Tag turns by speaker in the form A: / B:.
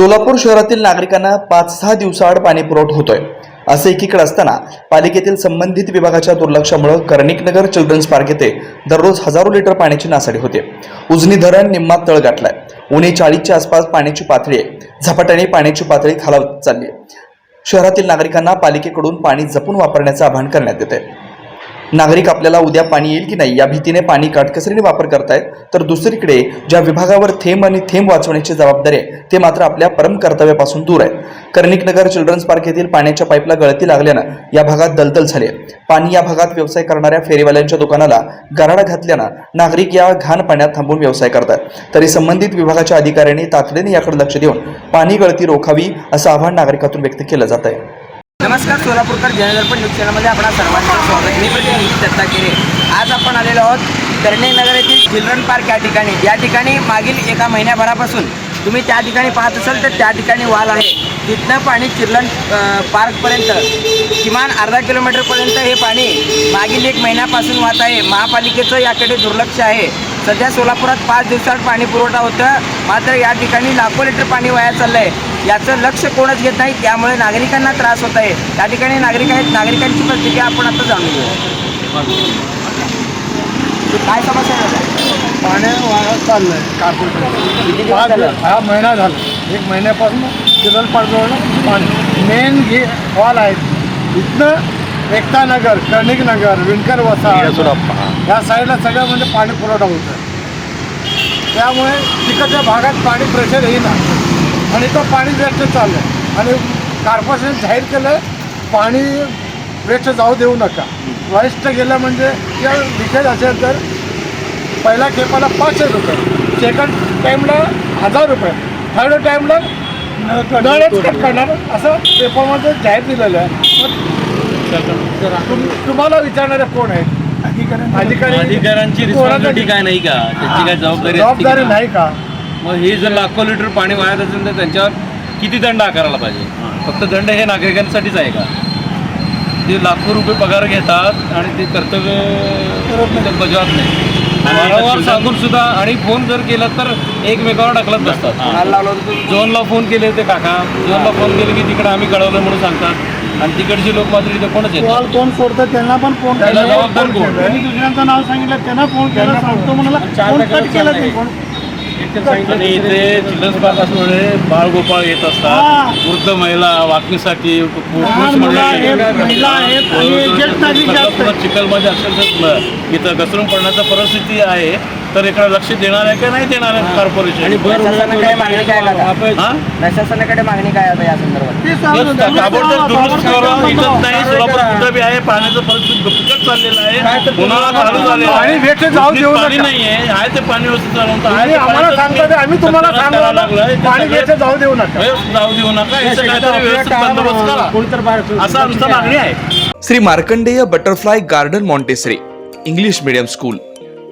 A: सोलापूर शहरातील नागरिकांना पाच सहा दिवसाआड पाणी पुरवठा होतोय. असं एकीकडे असताना पालिकेतील संबंधित विभागाच्या दुर्लक्षामुळे कर्णिकनगर चिल्ड्रन्स पार्क येथे दररोज हजारो लिटर पाण्याची नासाडी होते. उजनी धरण निम्मा तळ गाठलाय. उणे चाळीसच्या आसपास पाण्याची पातळी आहे. झपाट्याने पाण्याची पातळी खालावत चालली आहे. शहरातील नागरिकांना पालिकेकडून पाणी जपून वापरण्याचं आवाहन करण्यात येते नागरिक आपल्याला उद्या पाणी येईल की नाही या भीतीने पाणी काटकसरीने वापर करतायत तर दुसरीकडे ज्या विभागावर थेंब आणि थेंब वाचवण्याची जबाबदारी आहे ते मात्र आपल्या परम कर्तव्यापासून दूर आहे कर्णिकनगर चिल्ड्रन्स पार्क येथील पाण्याच्या पाईपला गळती लागल्यानं या भागात दलदल झाली आहे. पाणी या भागात व्यवसाय करणाऱ्या फेरीवाल्यांच्या दुकानाला गराडा घातल्यानं नागरिक या घाण पाण्यात थांबून व्यवसाय करतात तरी संबंधित विभागाच्या अधिकाऱ्यांनी तातडीने याकडे लक्ष देऊन पाणी गळती रोखावी असं आव्हान नागरिकातून व्यक्त केलं जात आहे.
B: नमस्कार सोलापूरकर जनदर्पण न्यूज चॅनलमध्ये आपणा सर्वांचं स्वागत. मी प्रतिनिधी दत्ता केरे आज आपण आलेलो आहोत नगर येथील चिल्ड्रन पार्क या ठिकाणी. या ठिकाणी मागील एका महिन्याभरापासून तुम्ही त्या ठिकाणी पाहत असाल तर त्या ठिकाणी वाल आहे. तिथनं पाणी चिल्ड्रन पार्कपर्यंत किमान अर्धा किलोमीटरपर्यंत हे पाणी मागील एक महिन्यापासून वाहत आहे. महापालिकेचं याकडे दुर्लक्ष आहे. सध्या सोलापुरात पाच दिवसात पाणी पुरवठा होतं मात्र या ठिकाणी लाखो लिटर पाणी वाया चाललं आहे याचं लक्ष कोणच घेत नाही त्यामुळे नागरिकांना त्रास होत आहे. त्या ठिकाणी नागरिक आहेत नागरिकांची प्रतिक्रिया आपण आता जाणून घेऊ काय समस्या आहे?
C: पाण्या कार्पोरेशन
B: दिवस
C: पाच
B: झालं?
C: हा महिना झाला. एक महिन्यापासून चिरल पाडजवळ पाणी. मेन हे हॉल आहेत. इथनं एकता नगर कर्णिक नगर विणकर वसा या साईडला सगळं म्हणजे पाणी पुरवठा होतं त्यामुळे तिकडच्या भागात पाणी प्रेशर येईना. आणि तो पाणी वेस्ट चाललं आणि कार्पोरेशन जाहीर केलं पाणी वेस्ट जाऊ देऊ नका. वेस्ट गेलं म्हणजे किंवा लिकेज असेल तर पहिल्या खेपाला पाचशे रुपये. सेकंड टाईमला हजार रुपये. थर्ड टाईमला नळच कट करणार. असं पेपरमध्ये जाहीर दिलेलं आहे. तुम्हाला विचारणारे कोण आहेत? अधिकारी
D: अधिकाऱ्यांची रिस्पॉन्सिबिलिटी काय नाही का? त्यांची काय जबाबदारी
C: जबाबदारी? नाही का?
D: मग हे जर लाखो लिटर पाणी वाहत असेल तर त्यांच्यावर किती दंड आकारायला पाहिजे? फक्त दंड हे नागरिकांसाठीच आहे का? ते लाखो रुपये पगार घेतात आणि ते कर्तव्य बजावत नाही. वारंवार सांगून सुद्धा आणि फोन जर केला तर एकमेकावर ढकलत बसतात? झोनला फोन केले होते काका झोनला फोन केले की तिकडे आम्ही कळवलं म्हणून सांगतात. आणि तिकडचे लोक मात्र इथे कोणच येतात
C: कॉल कोण सोडतं त्यांना पण फोन
D: त्याला जबाबदार कोण?
C: त्यांनी दुसऱ्यांचं नाव सांगितलं त्यांना फोन केला सांगतो म्हणाला
D: आणि इथे पार्क असल्यामुळे बाळगोपाळ येत. असतात वृद्ध महिला वाकणीसाठी. चिखलमध्ये असेल तर इथं घसरून पडण्याचा परिस्थिती आहे तर इकडे लक्ष देणार आहे का नाही देणार आहे कॉर्पोरेशन
B: प्रशासनाकडे मागणी काय?
D: हा?
B: प्रशासनाकडे मागणी काय आता या संदर्भात?
C: ते
D: तेच
C: सांगतो,
D: का- ताबडतोब दुरुस्त करावं. इथंच नाही सोलापूर कुठं बी आहे पाण्याचं परिस्थिती बिकट चाललेलं आहे. उन्हाळा चालू झालेला
C: भेटे जाऊ देऊ
D: पाणी
C: नका.
D: नाही आहे आहे ते पाणी व्यवस्थित चालवतं आहे
C: तुम्ही
D: ते
C: आम्हाला
D: पाण्याचं
C: सांगता
D: तुम्ही
C: ते आम्ही तुम्हाला
D: तक्रार करायला लागलाय.
C: सांगतो
D: ते
C: पाणी जाऊ देऊ नका.
D: व्यवस्थित जाऊ देऊ नका. याचं काहीतरी व्यवस्थित बंदोबस्त करा. असा आमचा मागणी आहे.
A: Shri Markandeya butterfly garden Montessori English medium school.